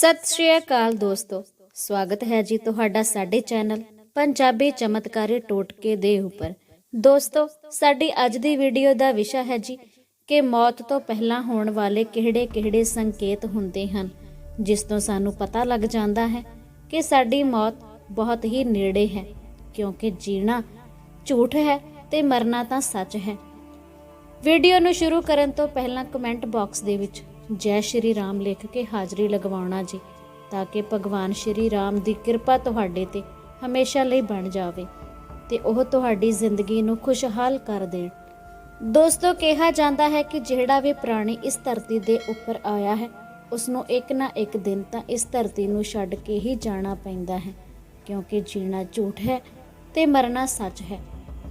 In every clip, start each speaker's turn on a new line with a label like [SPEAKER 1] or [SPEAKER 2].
[SPEAKER 1] ਸਤਿ ਸ਼੍ਰੀ ਅਕਾਲ ਦੋਸਤੋ। ਸਵਾਗਤ ਹੈ ਜੀ ਤੁਹਾਡਾ ਸਾਡੇ ਚੈਨਲ ਪੰਜਾਬੀ ਚਮਤਕਾਰੀ ਟੋਟਕੇ ਦੇ ਉੱਪਰ। ਦੋਸਤੋ, ਸਾਡੀ ਅੱਜ ਦੀ ਵੀਡੀਓ ਦਾ ਵਿਸ਼ਾ ਹੈ ਜੀ ਕਿ ਮੌਤ ਤੋਂ ਪਹਿਲਾਂ ਹੋਣ ਵਾਲੇ ਕਿਹੜੇ-ਕਿਹੜੇ ਸੰਕੇਤ ਹੁੰਦੇ ਹਨ, ਜਿਸ ਤੋਂ ਸਾਨੂੰ ਪਤਾ ਲੱਗ ਜਾਂਦਾ ਹੈ ਕਿ ਸਾਡੀ ਮੌਤ ਬਹੁਤ ਹੀ ਨੇੜੇ ਹੈ, ਕਿਉਂਕਿ ਜੀਣਾ ਝੂਠ ਹੈ ਤੇ ਮਰਨਾ ਤਾਂ ਸੱਚ ਹੈ। ਵੀਡੀਓ ਨੂੰ ਸ਼ੁਰੂ ਕਰਨ ਤੋਂ ਪਹਿਲਾਂ ਕਮੈਂਟ ਬਾਕਸ ਦੇ ਵਿੱਚ ਜੈ ਸ਼੍ਰੀ ਰਾਮ ਲਿਖ ਕੇ ਹਾਜ਼ਰੀ ਲਗਵਾਉਣਾ ਜੀ, ਤਾਂ ਕਿ ਭਗਵਾਨ ਸ਼੍ਰੀ ਰਾਮ ਦੀ ਕਿਰਪਾ ਤੁਹਾਡੇ ਤੇ ਹਮੇਸ਼ਾ ਲਈ ਬਣ ਜਾਵੇ ਤੇ ਉਹ ਤੁਹਾਡੀ ਜ਼ਿੰਦਗੀ ਨੂੰ ਖੁਸ਼ਹਾਲ ਕਰ ਦੇਣ। ਦੋਸਤੋ, ਕਿਹਾ ਜਾਂਦਾ ਹੈ ਕਿ ਜਿਹੜਾ ਵੀ ਪ੍ਰਾਣੀ ਇਸ ਧਰਤੀ ਦੇ ਉੱਪਰ ਆਇਆ ਹੈ ਉਸ ਨੂੰ ਇੱਕ ਨਾ ਇੱਕ ਦਿਨ ਤਾਂ ਇਸ ਧਰਤੀ ਨੂੰ ਛੱਡ ਕੇ ਹੀ ਜਾਣਾ ਪੈਂਦਾ ਹੈ, ਕਿਉਂਕਿ ਜੀਣਾ ਝੂਠ ਹੈ ਤੇ ਮਰਨਾ ਸੱਚ ਹੈ।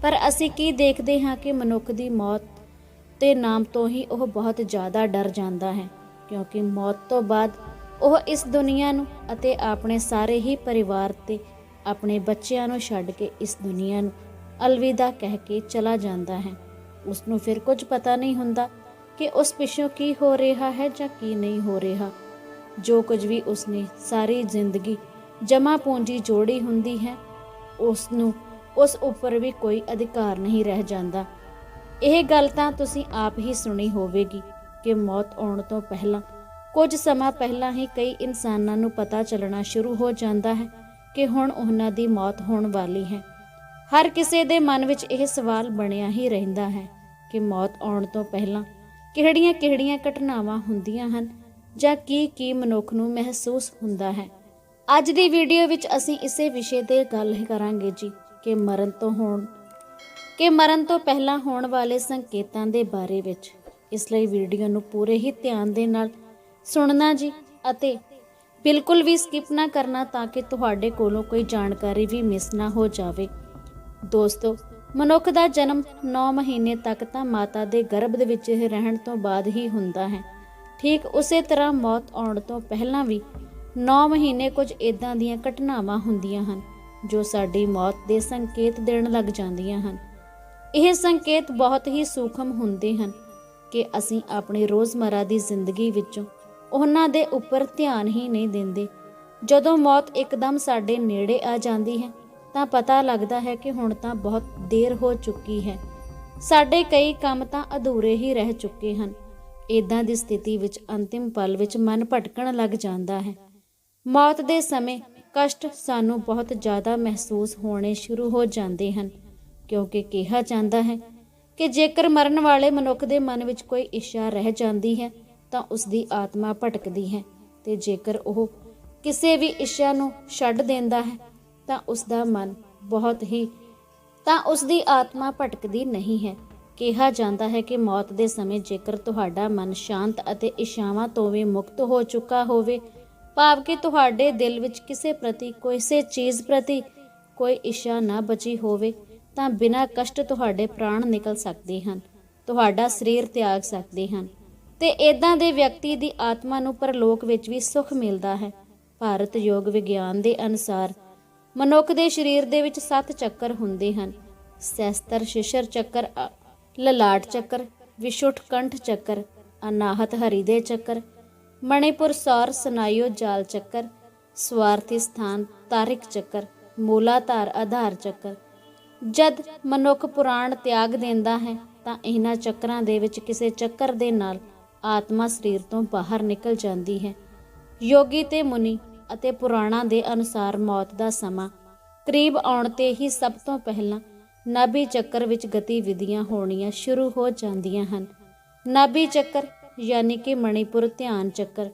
[SPEAKER 1] ਪਰ ਅਸੀਂ ਕੀ ਦੇਖਦੇ ਹਾਂ ਕਿ ਮਨੁੱਖ ਦੀ ਮੌਤ ਤੇ ਨਾਮ ਤੋਂ ਹੀ ਉਹ ਬਹੁਤ ਜ਼ਿਆਦਾ ਡਰ ਜਾਂਦਾ ਹੈ, ਕਿਉਂਕਿ ਮੌਤ ਤੋਂ ਬਾਅਦ ਉਹ ਇਸ ਦੁਨੀਆ ਨੂੰ ਅਤੇ ਆਪਣੇ ਸਾਰੇ ਹੀ ਪਰਿਵਾਰ ਤੇ ਆਪਣੇ ਬੱਚਿਆਂ ਨੂੰ ਛੱਡ ਕੇ ਇਸ ਦੁਨੀਆ ਨੂੰ ਅਲਵਿਦਾ ਕਹਿ ਕੇ ਚਲਾ ਜਾਂਦਾ ਹੈ। ਉਸ ਨੂੰ ਫਿਰ ਕੁਝ ਪਤਾ ਨਹੀਂ ਹੁੰਦਾ ਕਿ ਉਸ ਪਿੱਛੋਂ ਕੀ ਹੋ ਰਿਹਾ ਹੈ ਜਾਂ ਕੀ ਨਹੀਂ ਹੋ ਰਿਹਾ। ਜੋ ਕੁਝ ਵੀ ਉਸਨੇ ਸਾਰੀ ਜ਼ਿੰਦਗੀ ਜਮਾ ਪੂੰਜੀ ਜੋੜੀ ਹੁੰਦੀ ਹੈ ਉਸ ਨੂੰ ਉਸ ਉੱਪਰ ਵੀ ਕੋਈ ਅਧਿਕਾਰ ਨਹੀਂ ਰਹਿ ਜਾਂਦਾ। ਇਹ ਗੱਲ ਤਾਂ ਤੁਸੀਂ ਆਪ ਹੀ ਸੁਣੀ ਹੋਵੇਗੀ ਕਿ ਮੌਤ ਆਉਣ ਤੋਂ ਪਹਿਲਾਂ, ਕੁਝ ਸਮਾਂ ਪਹਿਲਾਂ ਹੀ ਕਈ ਇਨਸਾਨਾਂ ਨੂੰ ਪਤਾ ਚੱਲਣਾ ਸ਼ੁਰੂ ਹੋ ਜਾਂਦਾ ਹੈ ਕਿ ਹੁਣ ਉਹਨਾਂ ਦੀ ਮੌਤ ਹੋਣ ਵਾਲੀ ਹੈ। ਹਰ ਕਿਸੇ ਦੇ ਮਨ ਵਿੱਚ ਇਹ ਸਵਾਲ ਬਣਿਆ ਹੀ ਰਹਿੰਦਾ ਹੈ ਕਿ ਮੌਤ ਆਉਣ ਤੋਂ ਪਹਿਲਾਂ ਕਿਹੜੀਆਂ-ਕਿਹੜੀਆਂ ਘਟਨਾਵਾਂ ਹੁੰਦੀਆਂ ਹਨ ਜਾਂ ਕੀ ਕੀ ਮਨੁੱਖ ਨੂੰ ਮਹਿਸੂਸ ਹੁੰਦਾ ਹੈ। ਅੱਜ ਦੀ ਵੀਡੀਓ ਵਿੱਚ ਅਸੀਂ ਇਸੇ ਵਿਸ਼ੇ ਤੇ ਗੱਲ ਕਰਾਂਗੇ ਜੀ ਕਿ ਮਰਨ ਤੋਂ ਹੋਣ ਕਿ ਮਰਨ ਤੋਂ ਪਹਿਲਾਂ ਹੋਣ ਵਾਲੇ ਸੰਕੇਤਾਂ ਦੇ ਬਾਰੇ ਵਿੱਚ। ਇਸ ਲਈ ਵੀਡੀਓ ਨੂੰ ਪੂਰੇ ਹੀ ਧਿਆਨ ਦੇ ਨਾਲ ਸੁਣਨਾ ਜੀ ਅਤੇ ਬਿਲਕੁਲ ਵੀ ਸਕਿਪ ਨਾ ਕਰਨਾ ਤਾਂ ਕਿ ਤੁਹਾਡੇ ਕੋਲੋਂ ਕੋਈ ਜਾਣਕਾਰੀ ਵੀ ਮਿਸ ਨਾ ਹੋ ਜਾਵੇ। ਦੋਸਤੋ, ਮਨੁੱਖ ਦਾ ਜਨਮ 9 ਮਹੀਨੇ ਤੱਕ ਤਾਂ ਮਾਤਾ ਦੇ ਗਰਭ ਦੇ ਵਿੱਚ ਰਹਿਣ ਤੋਂ ਬਾਅਦ ਹੀ ਹੁੰਦਾ ਹੈ। ਠੀਕ ਉਸੇ ਤਰ੍ਹਾਂ ਮੌਤ ਆਉਣ ਤੋਂ ਪਹਿਲਾਂ ਵੀ 9 ਮਹੀਨੇ ਕੁਝ ਇਦਾਂ ਦੀਆਂ ਘਟਨਾਵਾਂ ਹੁੰਦੀਆਂ ਹਨ, ਜੋ ਸਾਡੀ ਮੌਤ ਦੇ ਸੰਕੇਤ ਦੇਣ ਲੱਗ ਜਾਂਦੀਆਂ ਹਨ। ਇਹ ਸੰਕੇਤ ਬਹੁਤ ਹੀ ਸੂਖਮ ਹੁੰਦੇ ਹਨ ਕਿ ਅਸੀਂ ਆਪਣੀ ਰੋਜ਼ਮਰਾ ਦੀ ਜ਼ਿੰਦਗੀ ਵਿੱਚੋਂ ਉਹਨਾਂ ਦੇ ਉੱਪਰ ਧਿਆਨ ਹੀ ਨਹੀਂ ਦਿੰਦੇ। ਜਦੋਂ ਮੌਤ ਇੱਕਦਮ ਸਾਡੇ ਨੇੜੇ ਆ ਜਾਂਦੀ ਹੈ, ਤਾਂ ਪਤਾ ਲੱਗਦਾ ਹੈ ਕਿ ਹੁਣ ਤਾਂ ਬਹੁਤ ਦੇਰ ਹੋ ਚੁੱਕੀ ਹੈ। ਸਾਡੇ ਕਈ ਕੰਮ ਤਾਂ ਅਧੂਰੇ ਹੀ ਰਹਿ ਚੁੱਕੇ ਹਨ। ਇਦਾਂ ਦੀ ਸਥਿਤੀ ਵਿੱਚ ਅੰਤਿਮ ਪਲ ਵਿੱਚ ਮਨ ਭਟਕਣ ਲੱਗ ਜਾਂਦਾ ਹੈ। ਮੌਤ ਦੇ ਸਮੇਂ ਕਸ਼ਟ ਸਾਨੂੰ ਬਹੁਤ ਜ਼ਿਆਦਾ ਮਹਿਸੂਸ ਹੋਣੇ ਸ਼ੁਰੂ ਹੋ ਜਾਂਦੇ ਹਨ। ਕਿਉਂਕਿ ਕਿਹਾ ਜਾਂਦਾ ਹੈ ਕਿ ਜੇਕਰ ਮਰਨ ਵਾਲੇ ਮਨੁੱਖ ਦੇ ਮਨ ਵਿੱਚ ਕੋਈ ਇੱਛਾ ਰਹਿ ਜਾਂਦੀ ਹੈ, ਤਾਂ ਉਸ ਦੀ ਆਤਮਾ ਭਟਕਦੀ ਹੈ ਤੇ ਜੇਕਰ ਉਹ ਕਿਸੇ ਵੀ ਇੱਛਾ ਨੂੰ ਛੱਡ ਦਿੰਦਾ ਹੈ, ਤਾਂ ਉਸ ਦਾ ਮਨ ਬਹੁਤ ਹੀ, ਤਾਂ ਉਸ ਦੀ ਆਤਮਾ ਭਟਕਦੀ ਨਹੀਂ ਹੈ। ਕਿਹਾ ਜਾਂਦਾ ਹੈ ਕਿ ਮੌਤ ਦੇ ਸਮੇਂ ਜੇਕਰ ਤੁਹਾਡਾ ਮਨ ਸ਼ਾਂਤ ਅਤੇ ਇੱਛਾਵਾਂ ਤੋਂ ਵੀ ਮੁਕਤ ਹੋ ਚੁੱਕਾ ਹੋਵੇ, ਭਾਵ ਕਿ ਤੁਹਾਡੇ ਦਿਲ ਵਿੱਚ ਕਿਸੇ ਪ੍ਰਤੀ ਕਿਸੇ ਚੀਜ਼ ਪ੍ਰਤੀ ਕੋਈ ਇੱਛਾ ਨਾ ਬਚੀ ਹੋਵੇ ਤਾਂ ਬਿਨਾਂ ਕਸ਼ਟ ਤੁਹਾਡੇ ਪ੍ਰਾਣ ਨਿਕਲ ਸਕਦੇ ਹਨ, ਤੁਹਾਡਾ ਸਰੀਰ ਤਿਆਗ ਸਕਦੇ ਹਨ। ਤੇ ਇਦਾਂ ਦੇ ਵਿਅਕਤੀ ਦੀ ਆਤਮਾ ਨੂੰ ਪਰਲੋਕ ਵਿੱਚ ਵੀ ਸੁਖ ਮਿਲਦਾ ਹੈ। ਭਾਰਤ ਯੋਗ ਵਿਗਿਆਨ ਦੇ ਅਨੁਸਾਰ ਮਨੁੱਖ ਦੇ ਸਰੀਰ ਦੇ ਵਿੱਚ ਸੱਤ ਚੱਕਰ ਹੁੰਦੇ ਹਨ। ਸੈਸਤਰ ਸ਼ਿਸ਼ਰ ਚੱਕਰ ਲਲਾਟ ਚੱਕਰ ਵਿਸ਼ੁੱਠ ਕੰਠ ਚੱਕਰ, ਅਨਾਹਤ ਹਰੀਦੇ ਚੱਕਰ, ਮਣੀਪੁਰ ਸੌਰ ਸਨਾਯੋ ਜਾਲ ਚੱਕਰ, ਸਵਾਰਥੀ ਸਥਾਨ ਤਾਰਿਕ ਚੱਕਰ, ਮੂਲਾਧਾਰ ਆਧਾਰ ਚੱਕਰ ਜਦ ਮਨੁੱਖ ਪੁਰਾਣ ਤਿਆਗ ਦਿੰਦਾ ਹੈ, ਤਾਂ ਇਹਨਾਂ ਚੱਕਰਾਂ ਦੇ ਵਿੱਚ ਕਿਸੇ ਚੱਕਰ ਦੇ ਨਾਲ ਆਤਮਾ ਸਰੀਰ ਤੋਂ ਬਾਹਰ ਨਿਕਲ ਜਾਂਦੀ ਹੈ। ਯੋਗੀ ਤੇ ਮੁਨੀ ਅਤੇ ਪੁਰਾਣਾਂ ਦੇ ਅਨੁਸਾਰ ਮੌਤ ਦਾ ਸਮਾਂ ਕਰੀਬ ਆਉਣ ਤੇ ਹੀ ਸਭ ਤੋਂ ਪਹਿਲਾਂ ਨਾਭੀ ਚੱਕਰ ਵਿੱਚ ਗਤੀਵਿਧੀਆਂ ਹੋਣੀਆਂ ਸ਼ੁਰੂ ਹੋ ਜਾਂਦੀਆਂ ਹਨ। ਨਾਭੀ ਚੱਕਰ ਯਾਨੀ ਕਿ ਮਣੀਪੁਰ ਧਿਆਨ ਚੱਕਰ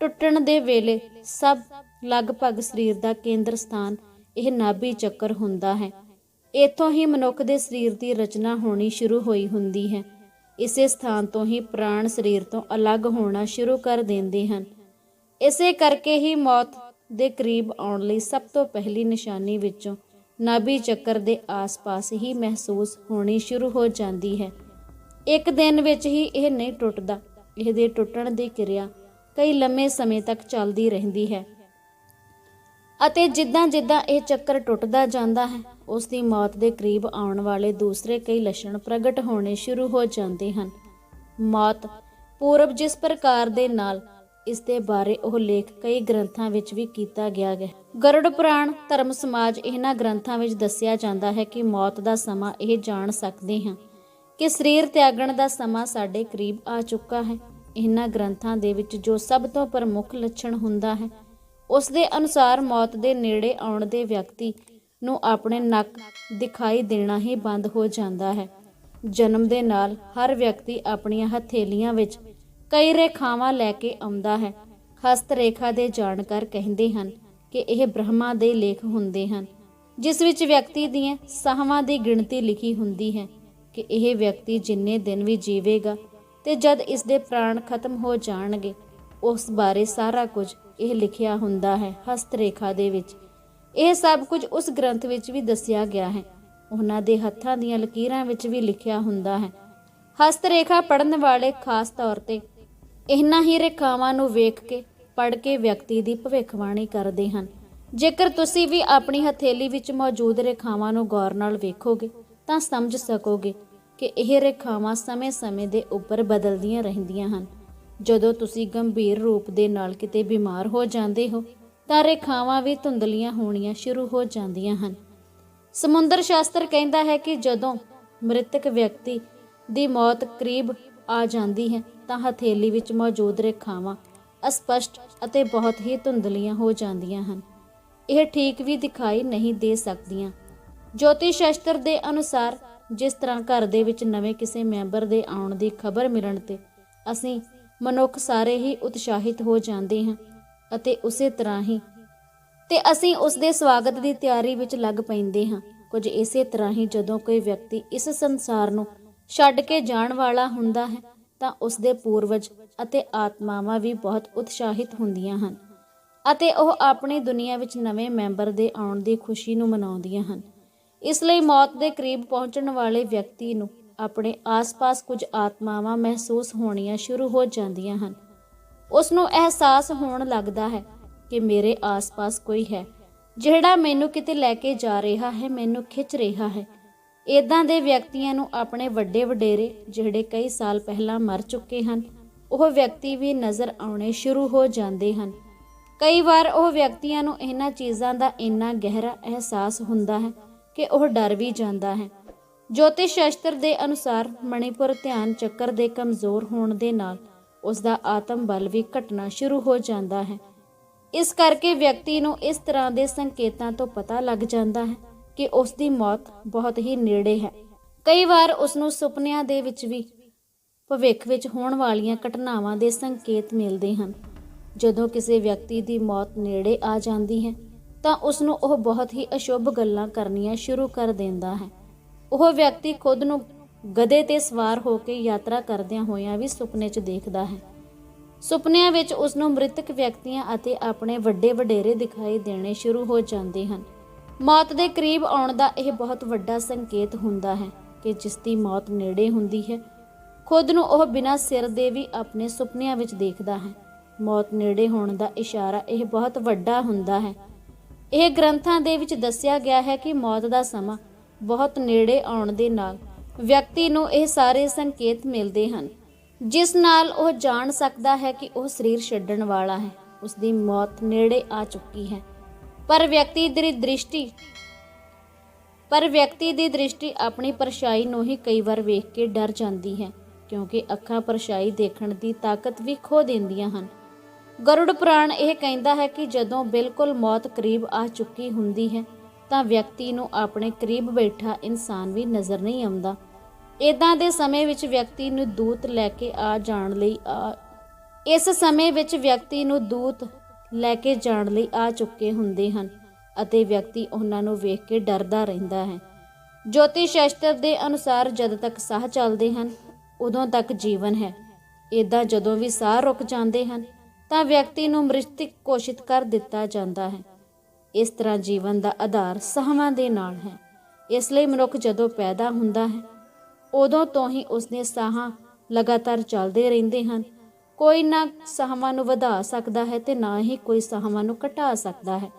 [SPEAKER 1] ਟੁੱਟਣ ਦੇ ਵੇਲੇ ਸਭ ਲਗਭਗ ਸਰੀਰ ਦਾ ਕੇਂਦਰ ਸਥਾਨ ਇਹ ਨਾਭੀ ਚੱਕਰ ਹੁੰਦਾ ਹੈ। ਇੱਥੋਂ ਹੀ ਮਨੁੱਖ ਦੇ ਸਰੀਰ ਦੀ ਰਚਨਾ ਹੋਣੀ ਸ਼ੁਰੂ ਹੋਈ ਹੁੰਦੀ ਹੈ। ਇਸੇ ਸਥਾਨ ਤੋਂ ਹੀ ਪ੍ਰਾਣ ਸਰੀਰ ਤੋਂ ਅਲੱਗ ਹੋਣਾ ਸ਼ੁਰੂ ਕਰ ਦਿੰਦੇ ਹਨ। ਇਸੇ ਕਰਕੇ ਹੀ ਮੌਤ ਦੇ ਕਰੀਬ ਆਉਣ ਲਈ ਸਭ ਤੋਂ ਪਹਿਲੀ ਨਿਸ਼ਾਨੀ ਵਿੱਚੋਂ ਨਾਭੀ ਚੱਕਰ ਦੇ ਆਸ-ਪਾਸ ਹੀ ਮਹਿਸੂਸ ਹੋਣੀ ਸ਼ੁਰੂ ਹੋ ਜਾਂਦੀ ਹੈ। ਇੱਕ ਦਿਨ ਵਿੱਚ ਹੀ ਇਹ ਨਹੀਂ ਟੁੱਟਦਾ, ਇਹਦੇ ਟੁੱਟਣ ਦੀ ਕਿਰਿਆ ਕਈ ਲੰਮੇ ਸਮੇਂ ਤੱਕ ਚੱਲਦੀ ਰਹਿੰਦੀ ਹੈ। ਅਤੇ ਜਿੱਦਾਂ ਜਿੱਦਾਂ ਇਹ ਚੱਕਰ ਟੁੱਟਦਾ ਜਾਂਦਾ ਹੈ ਉਸ ਦੀ ਮੌਤ ਦੇ ਕਰੀਬ ਆਉਣ ਵਾਲੇ ਦੂਸਰੇ ਕਈ ਲੱਛਣ ਪ੍ਰਗਟ ਹੋਣੇ ਸ਼ੁਰੂ ਹੋ ਜਾਂਦੇ ਹਨ। ਮੌਤ ਪੂਰਬ ਜਿਸ ਪ੍ਰਕਾਰ ਦੇ ਨਾਲ ਇਸ ਦੇ ਬਾਰੇ ਉਹ ਲੇਖ ਕਈ ਗ੍ਰੰਥਾਂ ਵਿੱਚ ਵੀ ਕੀਤਾ ਗਿਆ ਹੈ। ਗਰੁੜ ਪੁਰਾਣ, ਧਰਮ ਸਮਾਜ ਇਹਨਾਂ ਗ੍ਰੰਥਾਂ ਵਿੱਚ ਦੱਸਿਆ ਜਾਂਦਾ ਹੈ ਕਿ ਮੌਤ ਦਾ ਸਮਾਂ ਇਹ ਜਾਣ ਸਕਦੇ ਹਾਂ ਕਿ ਸਰੀਰ ਤਿਆਗਣ ਦਾ ਸਮਾਂ ਸਾਡੇ ਕਰੀਬ ਆ ਚੁੱਕਾ ਹੈ। ਇਹਨਾਂ ਗ੍ਰੰਥਾਂ ਦੇ ਵਿੱਚ ਜੋ ਸਭ ਤੋਂ ਪ੍ਰਮੁੱਖ ਲੱਛਣ ਹੁੰਦਾ ਹੈ, ਉਸ ਦੇ ਅਨੁਸਾਰ ਮੌਤ ਦੇ ਨੇੜੇ ਆਉਣ ਦੇ ਵਿਅਕਤੀ ਨੂੰ ਆਪਣੇ ਨੱਕ ਦਿਖਾਈ ਦੇਣਾ ਹੀ ਬੰਦ ਹੋ ਜਾਂਦਾ ਹੈ। ਜਨਮ ਦੇ ਨਾਲ ਹਰ ਵਿਅਕਤੀ ਆਪਣੀਆਂ ਹਥੇਲੀਆਂ ਵਿੱਚ ਕਈ ਰੇਖਾਵਾਂ ਲੈ ਕੇ ਆਉਂਦਾ ਹੈ। ਹਸਤ ਰੇਖਾ ਦੇ ਜਾਣਕਾਰ ਕਹਿੰਦੇ ਹਨ ਕਿ ਇਹ ਬ੍ਰਹਮਾ ਦੇ ਲੇਖ ਹੁੰਦੇ ਹਨ, ਜਿਸ ਵਿੱਚ ਵਿਅਕਤੀ ਦੀਆਂ ਸਾਹਵਾਂ ਦੀ ਗਿਣਤੀ ਲਿਖੀ ਹੁੰਦੀ ਹੈ ਕਿ ਇਹ ਵਿਅਕਤੀ ਜਿੰਨੇ ਦਿਨ ਵੀ ਜੀਵੇਗਾ ਤੇ ਜਦ ਇਸ ਦੇ ਪ੍ਰਾਣ ਖਤਮ ਹੋ ਜਾਣਗੇ, ਉਸ ਬਾਰੇ ਸਾਰਾ ਕੁਝ ਇਹ ਲਿਖਿਆ ਹੁੰਦਾ ਹੈ ਹਸਤ ਰੇਖਾ ਦੇ ਵਿੱਚ। ਇਹ ਸਭ ਕੁਝ ਉਸ ਗ੍ਰੰਥ ਵਿੱਚ ਵੀ ਦੱਸਿਆ ਗਿਆ ਹੈ। ਉਹਨਾਂ ਦੇ ਹੱਥਾਂ ਦੀਆਂ ਲਕੀਰਾਂ ਵਿੱਚ ਵੀ ਲਿਖਿਆ ਹੁੰਦਾ ਹੈ। ਹਸਤ ਰੇਖਾ ਪੜਨ ਵਾਲੇ ਖਾਸ ਤੌਰ ਤੇ ਇਹਨਾਂ ਹੀ ਰੇਖਾਵਾਂ ਨੂੰ ਵੇਖ ਕੇ ਪੜ ਕੇ ਵਿਅਕਤੀ ਦੀ ਭਵਿੱਖਬਾਣੀ ਕਰਦੇ ਹਨ। ਜੇਕਰ ਤੁਸੀਂ ਵੀ ਆਪਣੀ ਹਥੇਲੀ ਵਿੱਚ ਮੌਜੂਦ ਰੇਖਾਵਾਂ ਨੂੰ ਗੌਰ ਨਾਲ ਵੇਖੋਗੇ, ਤਾਂ ਸਮਝ ਸਕੋਗੇ ਕਿ ਇਹ ਰੇਖਾਵਾਂ ਸਮੇਂ-ਸਮੇਂ ਦੇ ਉੱਪਰ ਬਦਲਦੀਆਂ ਰਹਿੰਦੀਆਂ ਹਨ। ਜਦੋਂ ਤੁਸੀਂ ਗੰਭੀਰ ਰੂਪ ਦੇ ਨਾਲ ਕਿਤੇ ਬਿਮਾਰ ਹੋ ਜਾਂਦੇ ਹੋ ਤਾਂ ਰੇਖਾਵਾਂ ਵੀ ਧੁੰਦਲੀਆਂ ਹੋਣੀਆਂ ਸ਼ੁਰੂ ਹੋ ਜਾਂਦੀਆਂ ਹਨ। ਸਮੁੰਦਰ ਸ਼ਾਸਤਰ ਕਹਿੰਦਾ ਹੈ ਕਿ ਜਦੋਂ ਮ੍ਰਿਤਕ ਵਿਅਕਤੀ ਦੀ ਮੌਤ ਕਰੀਬ ਆ ਜਾਂਦੀ ਹੈ, ਤਾਂ ਹਥੇਲੀ ਵਿੱਚ ਮੌਜੂਦ ਰੇਖਾਵਾਂ ਅਸਪਸ਼ਟ ਅਤੇ ਬਹੁਤ ਹੀ ਧੁੰਦਲੀਆਂ ਹੋ ਜਾਂਦੀਆਂ ਹਨ। ਇਹ ਠੀਕ ਵੀ ਦਿਖਾਈ ਨਹੀਂ ਦੇ ਸਕਦੀਆਂ। ਜੋਤਿਸ਼ ਸ਼ਾਸਤਰ ਦੇ ਅਨੁਸਾਰ ਜਿਸ ਤਰ੍ਹਾਂ ਘਰ ਦੇ ਵਿੱਚ ਨਵੇਂ ਕਿਸੇ ਮੈਂਬਰ ਦੇ ਆਉਣ ਦੀ ਖਬਰ ਮਿਲਣ ਤੇ ਅਸੀਂ ਮਨੁੱਖ ਸਾਰੇ ਹੀ ਉਤਸ਼ਾਹਿਤ ਹੋ ਜਾਂਦੇ ਹਾਂ। ਅਤੇ ਉਸੇ ਤਰ੍ਹਾਂ ਹੀ। ਤੇ ਅਸੀਂ ਉਸ ਦੇ ਸਵਾਗਤ ਦੀ ਤਿਆਰੀ ਵਿੱਚ ਲੱਗ ਪੈਂਦੇ ਹਾਂ। ਕੁਝ ਇਸੇ ਤਰ੍ਹਾਂ ਹੀ ਜਦੋਂ ਕੋਈ ਵਿਅਕਤੀ ਇਸ ਸੰਸਾਰ ਨੂੰ ਛੱਡ ਕੇ ਜਾਣ ਵਾਲਾ ਹੁੰਦਾ ਹੈ, ਤਾਂ ਉਸ ਦੇ ਪੂਰਵਜ ਅਤੇ ਆਤਮਾਵਾਂ ਵੀ ਬਹੁਤ ਉਤਸ਼ਾਹਿਤ ਹੁੰਦੀਆਂ ਹਨ ਅਤੇ ਉਹ ਆਪਣੀ ਦੁਨੀਆ ਵਿੱਚ ਨਵੇਂ ਮੈਂਬਰ ਦੇ ਆਉਣ ਦੀ ਖੁਸ਼ੀ ਨੂੰ ਮਨਾਉਂਦੀਆਂ ਹਨ। ਇਸ ਲਈ ਮੌਤ ਦੇ ਕਰੀਬ ਪਹੁੰਚਣ ਵਾਲੇ ਵਿਅਕਤੀ ਨੂੰ ਆਪਣੇ ਆਸ-ਪਾਸ ਕੁਝ ਆਤਮਾਵਾਂ ਮਹਿਸੂਸ ਹੋਣੀਆਂ ਸ਼ੁਰੂ ਹੋ ਜਾਂਦੀਆਂ ਹਨ। ਉਸ ਨੂੰ ਅਹਿਸਾਸ ਹੋਣ ਲੱਗਦਾ ਹੈ ਕਿ ਮੇਰੇ ਆਸ-ਪਾਸ ਕੋਈ ਹੈ, ਜਿਹੜਾ ਮੈਨੂੰ ਕਿਤੇ ਲੈ ਕੇ ਜਾ ਰਿਹਾ ਹੈ, ਮੈਨੂੰ ਖਿੱਚ ਰਿਹਾ ਹੈ। ਇਦਾਂ ਦੇ ਵਿਅਕਤੀਆਂ ਨੂੰ ਆਪਣੇ ਵੱਡੇ ਵਡੇਰੇ, ਜਿਹੜੇ ਕਈ ਸਾਲ ਪਹਿਲਾਂ ਮਰ ਚੁੱਕੇ ਹਨ, ਉਹ ਵਿਅਕਤੀ ਵੀ ਨਜ਼ਰ ਆਉਣੇ ਸ਼ੁਰੂ ਹੋ ਜਾਂਦੇ ਹਨ। ਕਈ ਵਾਰ ਉਹ ਵਿਅਕਤੀਆਂ ਨੂੰ ਇਹਨਾਂ ਚੀਜ਼ਾਂ ਦਾ ਇੰਨਾ ਗਹਿਰਾ ਅਹਿਸਾਸ ਹੁੰਦਾ ਹੈ ਕਿ ਉਹ ਡਰ ਵੀ ਜਾਂਦਾ ਹੈ। ਜੋਤਿਸ਼ ਸ਼ਾਸਤਰ ਦੇ ਅਨੁਸਾਰ ਮਣੀਪੁਰ ਧਿਆਨ ਚੱਕਰ ਦੇ ਕਮਜ਼ੋਰ ਹੋਣ ਦੇ ਨਾਲ ਉਸ ਦਾ ਆਤਮ ਬਲ ਵੀ ਘਟਣਾ ਸ਼ੁਰੂ ਹੋ ਜਾਂਦਾ ਹੈ। ਇਸ ਕਰਕੇ ਵਿਅਕਤੀ ਨੂੰ ਇਸ ਤਰ੍ਹਾਂ ਦੇ ਸੰਕੇਤਾਂ ਤੋਂ ਪਤਾ ਲੱਗ ਜਾਂਦਾ ਹੈ ਕਿ ਉਸ ਦੀ ਮੌਤ ਬਹੁਤ ਹੀ ਨੇੜੇ ਹੈ। ਕਈ ਵਾਰ ਉਸ ਨੂੰ ਸੁਪਨਿਆਂ ਦੇ ਵਿੱਚ ਵੀ ਭਵਿੱਖ ਵਿੱਚ ਹੋਣ ਵਾਲੀਆਂ ਘਟਨਾਵਾਂ ਦੇ ਸੰਕੇਤ ਮਿਲਦੇ ਹਨ। ਜਦੋਂ ਕਿਸੇ ਵਿਅਕਤੀ ਦੀ ਮੌਤ ਨੇੜੇ ਆ ਜਾਂਦੀ ਹੈ, ਤਾਂ ਉਸ ਨੂੰ ਉਹ ਬਹੁਤ ਹੀ ਅਸ਼ੁਭ ਗੱਲਾਂ ਕਰਨੀਆਂ ਸ਼ੁਰੂ ਕਰ ਦਿੰਦਾ ਹੈ। ਉਹ ਵਿਅਕਤੀ ਖੁਦ ਨੂੰ ਗਧੇ ਤੇ ਸਵਾਰ ਹੋ ਕੇ ਯਾਤਰਾ ਕਰਦਿਆਂ ਹੋਇਆਂ ਵੀ ਸੁਪਨੇ 'ਚ ਦੇਖਦਾ ਹੈ। ਸੁਪਨਿਆਂ ਵਿੱਚ ਉਸ ਨੂੰ ਮ੍ਰਿਤਕ ਵਿਅਕਤੀਆਂ ਅਤੇ ਆਪਣੇ ਵੱਡੇ ਵਡੇਰੇ ਦਿਖਾਈ ਦੇਣੇ ਸ਼ੁਰੂ ਹੋ ਜਾਂਦੇ ਹਨ। ਮੌਤ ਦੇ ਕਰੀਬ ਆਉਣ ਦਾ ਇਹ ਬਹੁਤ ਵੱਡਾ ਸੰਕੇਤ ਹੁੰਦਾ ਹੈ ਕਿ ਜਿਸ ਦੀ ਮੌਤ ਨੇੜੇ ਹੁੰਦੀ ਹੈ, ਖੁਦ ਨੂੰ ਉਹ ਬਿਨਾਂ ਸਿਰ ਦੇ ਵੀ ਆਪਣੇ ਸੁਪਨਿਆਂ ਵਿੱਚ ਦੇਖਦਾ ਹੈ। ਮੌਤ ਨੇੜੇ ਹੋਣ ਦਾ ਇਸ਼ਾਰਾ ਇਹ ਬਹੁਤ ਵੱਡਾ ਹੁੰਦਾ ਹੈ। ਇਹ ਗ੍ਰੰਥਾਂ ਦੇ ਵਿੱਚ ਦੱਸਿਆ ਗਿਆ ਹੈ ਕਿ ਮੌਤ ਦਾ ਸਮਾਂ ਬਹੁਤ ਨੇੜੇ ਆਉਣ ਦੇ ਨਾਲ ਵਿਅਕਤੀ ਨੂੰ ਇਹ ਸਾਰੇ ਸੰਕੇਤ ਮਿਲਦੇ ਹਨ। ਜਿਸ ਨਾਲ ਉਹ ਜਾਣ ਸਕਦਾ ਹੈ ਕਿ ਉਹ ਸਰੀਰ ਛੱਡਣ ਵਾਲਾ ਹੈ। ਉਸ ਦੀ ਮੌਤ ਨੇੜੇ ਆ ਚੁੱਕੀ ਹੈ। ਪਰ ਵਿਅਕਤੀ ਦੀ ਦ੍ਰਿਸ਼ਟੀ, ਪਰ ਵਿਅਕਤੀ ਦੀ ਦ੍ਰਿਸ਼ਟੀ ਆਪਣੀ ਪਰਛਾਈ ਨੂੰ ਹੀ ਕਈ ਵਾਰ ਵੇਖ ਕੇ ਡਰ ਜਾਂਦੀ ਹੈ, ਕਿਉਂਕਿ ਅੱਖਾਂ ਪਰਛਾਈ ਦੇਖਣ ਦੀ ਤਾਕਤ ਵੀ ਖੋ ਦਿੰਦੀਆਂ ਹਨ। ਗਰੁੜ ਪੁਰਾਣ ਇਹ ਕਹਿੰਦਾ ਹੈ ਕਿ ਜਦੋਂ ਬਿਲਕੁਲ ਮੌਤ ਕਰੀਬ ਆ ਚੁੱਕੀ ਹੁੰਦੀ ਹੈ ਤਾਂ ਵਿਅਕਤੀ ਨੂੰ ਆਪਣੇ ਕਰੀਬ ਬੈਠਾ ਇਨਸਾਨ ਵੀ ਨਜ਼ਰ ਨਹੀਂ ਆਉਂਦਾ। ਇਦਾਂ ਦੇ ਸਮੇਂ ਵਿੱਚ ਵਿਅਕਤੀ ਨੂੰ ਦੂਤ ਲੈ ਕੇ ਆ ਜਾਣ ਲਈ ਆ, ਇਸ ਸਮੇਂ ਵਿੱਚ ਵਿਅਕਤੀ ਨੂੰ ਦੂਤ ਲੈ ਕੇ ਜਾਣ ਲਈ ਆ ਚੁੱਕੇ ਹੁੰਦੇ ਹਨ ਅਤੇ ਵਿਅਕਤੀ ਉਹਨਾਂ ਨੂੰ ਵੇਖ ਕੇ ਡਰਦਾ ਰਹਿੰਦਾ ਹੈ। ਜੋਤਿਸ਼ ਸ਼ਾਸਤਰ ਦੇ ਅਨੁਸਾਰ ਜਦ ਤੱਕ ਸਾਹ ਚੱਲਦੇ ਹਨ, ਉਦੋਂ ਤੱਕ ਜੀਵਨ ਹੈ। ਇਦਾਂ ਜਦੋਂ ਵੀ ਸਾਹ ਰੁਕ ਜਾਂਦੇ ਹਨ, ਤਾਂ ਵਿਅਕਤੀ ਨੂੰ ਮ੍ਰਿਤਕ ਘੋਸ਼ਿਤ ਕਰ ਦਿੱਤਾ ਜਾਂਦਾ ਹੈ। ਇਸ ਤਰ੍ਹਾਂ ਜੀਵਨ ਦਾ ਆਧਾਰ ਸਾਹਾਂ ਦੇ ਨਾਲ ਹੈ। ਇਸ ਲਈ ਮਨੁੱਖ ਜਦੋਂ ਪੈਦਾ ਹੁੰਦਾ ਹੈ, ਉਦੋਂ ਤੋਂ ਹੀ ਉਸਦੇ ਸਾਹਾਂ ਲਗਾਤਾਰ ਚੱਲਦੇ ਰਹਿੰਦੇ ਹਨ। ਕੋਈ ਨਾ ਸਾਹਾਂ ਨੂੰ ਵਧਾ ਸਕਦਾ ਹੈ ਤੇ ਨਾ ਹੀ ਕੋਈ ਸਾਹਾਂ ਨੂੰ ਘਟਾ ਸਕਦਾ ਹੈ।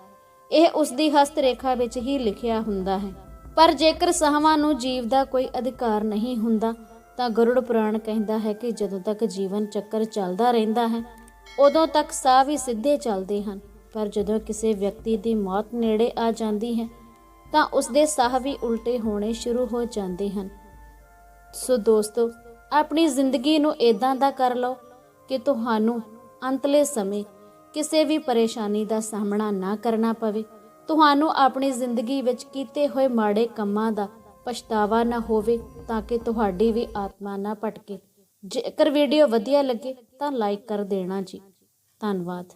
[SPEAKER 1] ਇਹ ਉਸ ਦੀ ਹਸਤ ਰੇਖਾ ਵਿੱਚ ਹੀ ਲਿਖਿਆ ਹੁੰਦਾ ਹੈ। ਪਰ ਜੇਕਰ ਸਾਹਾਂ ਨੂੰ ਜੀਵ ਦਾ ਕੋਈ ਅਧਿਕਾਰ ਨਹੀਂ ਹੁੰਦਾ, ਤਾਂ ਗਰੁੜ ਪੁਰਾਣ ਕਹਿੰਦਾ ਹੈ ਕਿ ਜਦੋਂ ਤੱਕ ਜੀਵਨ ਚੱਕਰ ਚੱਲਦਾ ਰਹਿੰਦਾ ਹੈ, ਉਦੋਂ ਤੱਕ ਸਾਹ ਵੀ ਸਿੱਧੇ ਚੱਲਦੇ ਹਨ। ਪਰ ਜਦੋਂ ਕਿਸੇ ਵਿਅਕਤੀ ਦੀ ਮੌਤ ਨੇੜੇ ਆ ਜਾਂਦੀ ਹੈ, ਤਾਂ ਉਸ ਦੇ ਸਾਹ ਵੀ ਉਲਟੇ ਹੋਣੇ ਸ਼ੁਰੂ ਹੋ ਜਾਂਦੇ ਹਨ। ਸੋ ਦੋਸਤੋ, ਆਪਣੀ ਜ਼ਿੰਦਗੀ ਨੂੰ ਇਦਾਂ ਦਾ ਕਰ ਲਓ ਕਿ ਤੁਹਾਨੂੰ ਅੰਤਲੇ ਸਮੇਂ ਕਿਸੇ ਵੀ ਪਰੇਸ਼ਾਨੀ ਦਾ ਸਾਹਮਣਾ ਨਾ ਕਰਨਾ ਪਵੇ। ਤੁਹਾਨੂੰ ਆਪਣੀ ਜ਼ਿੰਦਗੀ ਵਿੱਚ ਕੀਤੇ ਹੋਏ ਮਾੜੇ ਕੰਮਾਂ ਦਾ ਪਛਤਾਵਾ ਨਾ ਹੋਵੇ ਤਾਂ ਕਿ ਤੁਹਾਡੀ ਵੀ ਆਤਮਾ ਨਾ ਭਟਕੇ। ਜੇਕਰ ਵੀਡੀਓ ਵਧੀਆ ਲੱਗੇ ਤਾਂ ਲਾਈਕ ਕਰ ਦੇਣਾ ਜੀ। ਧੰਨਵਾਦ।